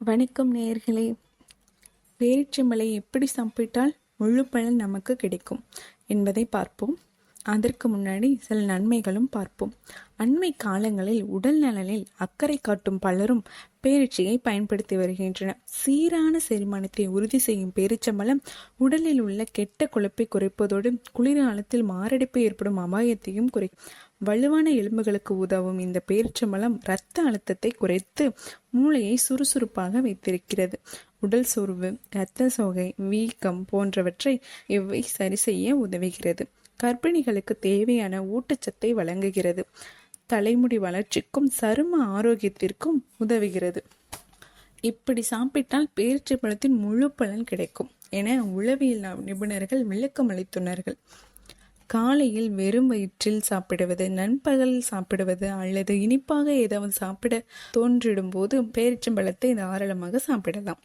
வணக்கம் நேயர்களே. பேரிச்சம்பழை எப்படி சாப்பிட்டால் முழு பலன் நமக்கு கிடைக்கும் என்பதை பார்ப்போம். அதற்கு முன்னாடி சில நன்மைகளும் பார்ப்போம். அண்மை காலங்களில் உடல் நலனில் அக்கறை காட்டும் பலரும் பேரிச்சையை பயன்படுத்தி வருகின்றனர். சீரான செரிமானத்தை உறுதி செய்யும் பேரிச்சம்பழம் உடலில் உள்ள கெட்ட கொழுப்பை குறைப்பதோடு குளிர்காலத்தில் மாரடைப்பு ஏற்படும் அபாயத்தையும் குறை வலுவான எலும்புகளுக்கு உதவும் இந்த பேரிச்சம்பழம் இரத்த அழுத்தத்தை குறைத்து மூளையை சுறுசுறுப்பாக வைத்திருக்கிறது. உடல் சோர்வு இரத்த சோகை வீக்கம் போன்றவற்றை இவை சரி செய்ய உதவுகிறது. கர்ப்பிணிகளுக்கு தேவையான ஊட்டச்சத்தை வழங்குகிறது. தலைமுடி வளர்ச்சிக்கும் சரும ஆரோக்கியத்திற்கும் உதவுகிறது. இப்படி சாப்பிட்டால் பேரிச்சை பழத்தின் முழு பலன் கிடைக்கும் என உளவியல் நிபுணர்கள் விளக்கம் அளித்துள்ளார்கள் காலையில் வெறும் வயிற்றில் சாப்பிடுவது நண்பகல் சாப்பிடுவது அல்லது இனிப்பாக ஏதாவது சாப்பிட தோன்றிடும் போது பேரிச்சம்பழத்தை தாராளமாக சாப்பிடலாம்.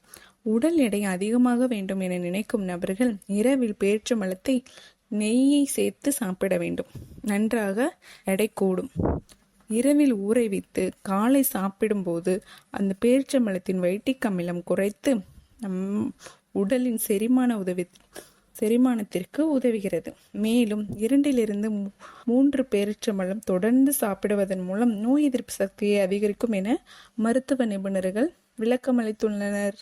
உடல் எடை அதிகமாக வேண்டும் என நினைக்கும் நபர்கள் இரவில் பேரிச்சம்பழத்தை நெய்யை சேர்த்து சாப்பிட வேண்டும். நன்றாக எடை கூடும். இரவில் ஊற வைத்து காலை சாப்பிடும்போது அந்த பேரிச்சம்பழத்தின் வைட்டிக் அமிலம் குறைத்து நம் உடலின் செரிமான உதவி செரிமானத்திற்கு உதவுகிறது. மேலும் இரண்டிலிருந்து மூன்று பேரிச்சம்பழம் தொடர்ந்து சாப்பிடுவதன் மூலம் நோய் எதிர்ப்பு சக்தியை அதிகரிக்கும் என மருத்துவ நிபுணர்கள் விளக்கமளித்துள்ளனர்.